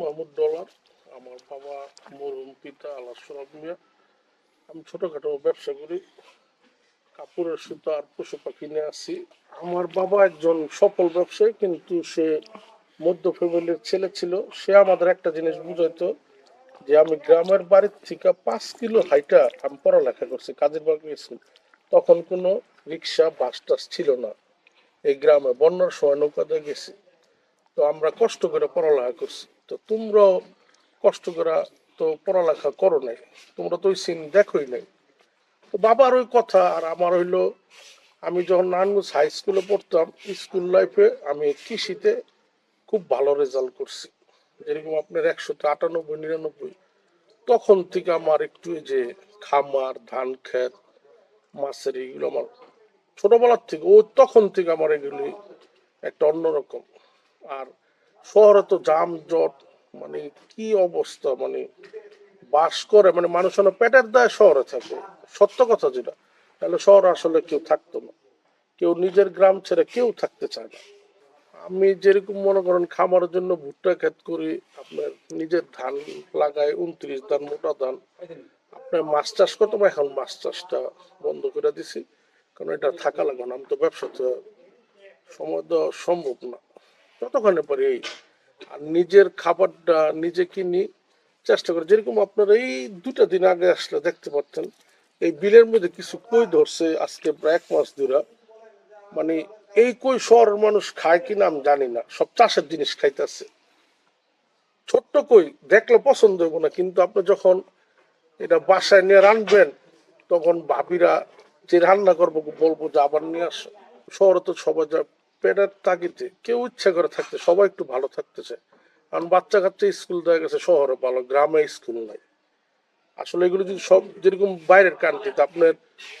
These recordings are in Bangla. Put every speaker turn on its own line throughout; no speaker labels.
মাহমুদ ডলার, আমার বাবা মরুম, পিতা আল্লাহ সরব মিয়া। আমি ছোটখাটো ব্যবসা করি, কাপড়ের সুতা আর পশু পাখি নিয়ে আসি। আমার বাবা একজন সফল ব্যবসায়ী, কিন্তু সে মধ্য ফ্যামিলির ছেলে ছিল। সে আমাদের একটা জিনিস বুঝাইতো যে আমি গ্রামের বাড়ির থেকে পাঁচ কিলো হাইটা আমি পড়ালেখা করছি কাজের বাগ গেছি তখন কোনো রিক্সা, বাস টাস ছিল না। এই গ্রামে বন্যার সময় নৌকাতে গেছি। তো আমরা কষ্ট করে পড়ালেখা করছি। তো তোমরাও কষ্ট করে তো পড়ালেখা করো নাই, তোমরা তো ওই সিন দেখোই নাই। তো বাবার ওই কথা আর আমার হইল, আমি যখন নারায়ণগঞ্জ হাই স্কুলে পড়তাম স্কুল লাইফে আমি কৃষিতে খুব ভালো রেজাল্ট করছি। যেরকম আপনার একশোতে আটানব্বই, নিরানব্বই, তখন থেকে আমার একটু যে খামার, ধান ক্ষেত মাছের এইগুলো আমার ছোটবেলার থেকে, ও তখন থেকে আমার এগুলি একটা অন্যরকম। আর শহরে তো জাম জট মানে কি অবস্থা মানে বাস করে মানে মানুষ পেটের দায় শহরে থাকে। সত্য কথা যেটা। তাহলে শহর আসলে কেউ থাকতো না। কেউ নিজের গ্রাম ছেড়ে কেউ থাকতে চায় না। আমি যেরকম মনে করেন, খামারের জন্য ভুট্টা ক্ষেত করি, আপনার নিজের ধান লাগাই, উনত্রিশ ধান, মোটা ধান। আপনার মাছ চাষ করতাম, এখন মাছ চাষটা বন্ধ করে দিছি। কারণ এটা থাকা লাগবে না, আমি তো ব্যবসাতে সময় দেওয়া সম্ভব না। ততক্ষণে পরে আর নিজের খাবারটা নিজে কিনি, চেষ্টা করে। যেরকম আপনার এই দুটা দিন আগে আসলে দেখতে পাচ্ছেন এই বিলের মধ্যে কিছু কই ধরছে আজকে প্রায় এক মাস ধরে। মানে এই কই শহরের মানুষ খায় কিনা আমি জানি না, সব চাষের জিনিস খাইতেছে। ছোট্ট কই দেখলে পছন্দ হইব না, কিন্তু আপনি যখন এটা বাসায় নিয়ে রানবেন, তখন ভাবিরা যে রান্না করব বলব যে আবার নিয়ে আস। শহরে তো সবাই পেটের তাগিতে কেউ ইচ্ছা করে থাকতে, সবাই একটু ভালো থাকতে চায় কারণ বাচ্চা কাচ্চা স্কুল দেওয়া গেছে, শহরে ভালো, গ্রামে স্কুল নাই। আসলে এগুলো যদি সব যেরকম বাইরের কান্ট্রিতে আপনার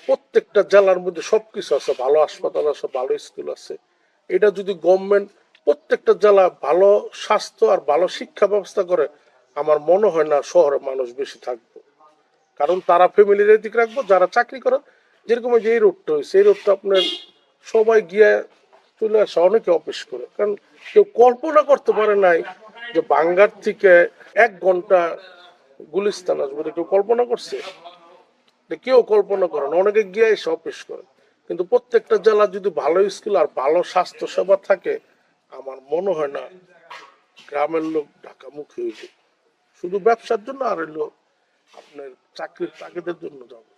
প্রত্যেকটা জেলার মধ্যে সব কিছু আছে, ভালো হাসপাতাল আছে, ভালো স্কুল আছে। এটা যদি গভর্নমেন্ট প্রত্যেকটা জেলা ভালো স্বাস্থ্য আর ভালো শিক্ষা ব্যবস্থা করে, আমার মনে হয় না শহরে মানুষ বেশি থাকবে। কারণ তারা ফ্যামিলির দিক রাখব, যারা চাকরি করে, যেরকম যে রোডটা হয়েছে, এই রোডটা আপনার সবাই গিয়ে চলে আসে, অনেকে অপেশ করে। কারণ কেউ কল্পনা করতে পারে নাই যে বাঙ্গার থেকে এক ঘণ্টা গুলিস্তান আসবে কেউ কল্পনা করছে? কেউ কল্পনা করে না, অনেকে গিয়ে এসে অপেশ করে। কিন্তু প্রত্যেকটা জেলা যদি ভালো স্কুল আর ভালো স্বাস্থ্য সেবা থাকে, আমার মনে হয় না গ্রামের লোক ঢাকামুখী হইবে শুধু ব্যবসার জন্য আর হইল আপনার চাকরির তাগিদের জন্য যাবে।